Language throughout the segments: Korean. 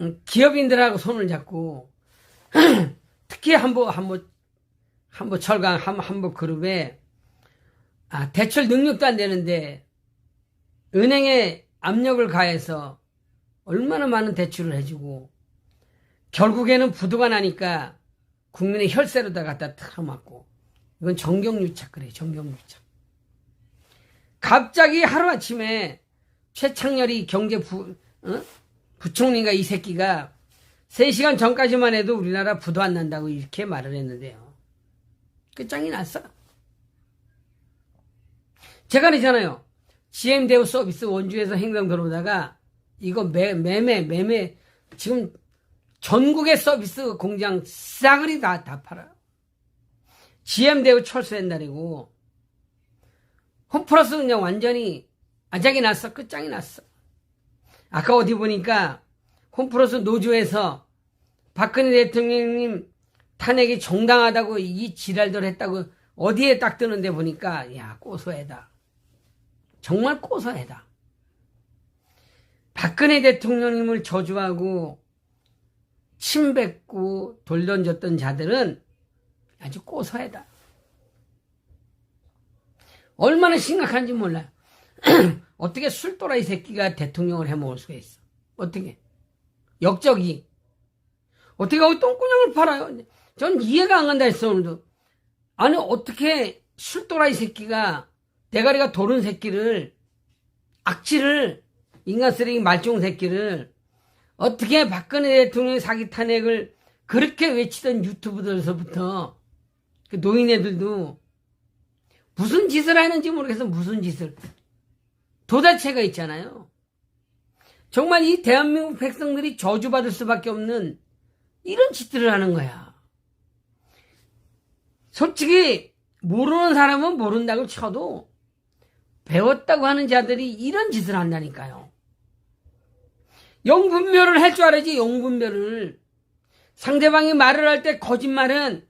음, 기업인들하고 손을 잡고 특히 한보 한보 한보 철강 한 한보 그룹에 아 대출 능력도 안 되는데 은행에 압력을 가해서 얼마나 많은 대출을 해주고 결국에는 부도가 나니까 국민의 혈세로다 갖다 틀어맞고 이건 정경유착 그래 정경유착 갑자기 하루아침에 최창렬이 경제 부 어? 부총리가 이 새끼가 3시간 전까지만 해도 우리나라 부도 안 난다고 이렇게 말을 했는데요. 끝장이 났어. 제가 그러잖아요. GM대우 서비스 원주에서 행정 들어오다가 이거 매, 매매, 매매, 지금 전국의 서비스 공장 싸그리 다, 다 팔아요. GM대우 철수한 날이고, 홈플러스 그냥 완전히 아작이 났어. 끝장이 났어. 아까 어디 보니까 홈플러스 노조에서 박근혜 대통령님 탄핵이 정당하다고 이 지랄들 했다고 어디에 딱 뜨는데 보니까 야 고소해다. 정말 고소해다. 박근혜 대통령님을 저주하고 침뱉고 돌 던졌던 자들은 아주 고소해다. 얼마나 심각한지 몰라요. 어떻게 술도라이 새끼가 대통령을 해먹을 수가 있어? 어떻게? 역적이. 어떻게 거기 똥구녕을 팔아요? 전 이해가 안 간다 했어, 오늘도. 아니, 어떻게 술도라이 새끼가, 대가리가 도른 새끼를, 악취를, 인간 쓰레기 말종 새끼를, 어떻게 박근혜 대통령의 사기 탄핵을 그렇게 외치던 유튜브들에서부터, 그 노인애들도, 무슨 짓을 하는지 모르겠어, 무슨 짓을. 도자체가 있잖아요. 정말 이 대한민국 백성들이 저주받을 수밖에 없는 이런 짓들을 하는 거야. 솔직히 모르는 사람은 모른다고 쳐도 배웠다고 하는 자들이 이런 짓을 한다니까요. 영분별을 할 줄 알아야지 영분별을. 상대방이 말을 할 때 거짓말은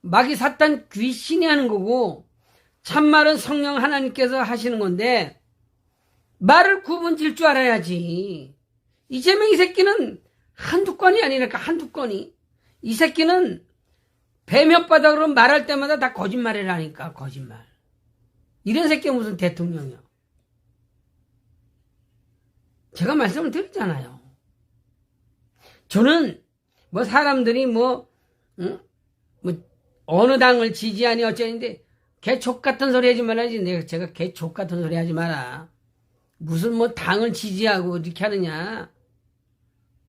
마귀 사탄 귀신이 하는 거고 참말은 성령 하나님께서 하시는 건데 말을 구분 질 줄 알아야지. 이재명 이 새끼는 한두 건이 아니니까 한두 건이. 이 새끼는 배몇바닥으로 말할 때마다 다 거짓말이라니까 거짓말. 이런 새끼가 무슨 대통령이야. 제가 말씀을 드렸잖아요. 저는 뭐 사람들이 뭐, 응? 뭐 어느 당을 지지하니 어쩌는데 개족 같은 소리 하지 말아야지. 내가 제가 개족 같은 소리 하지 마라. 무슨 뭐 당을 지지하고 이렇게 하느냐.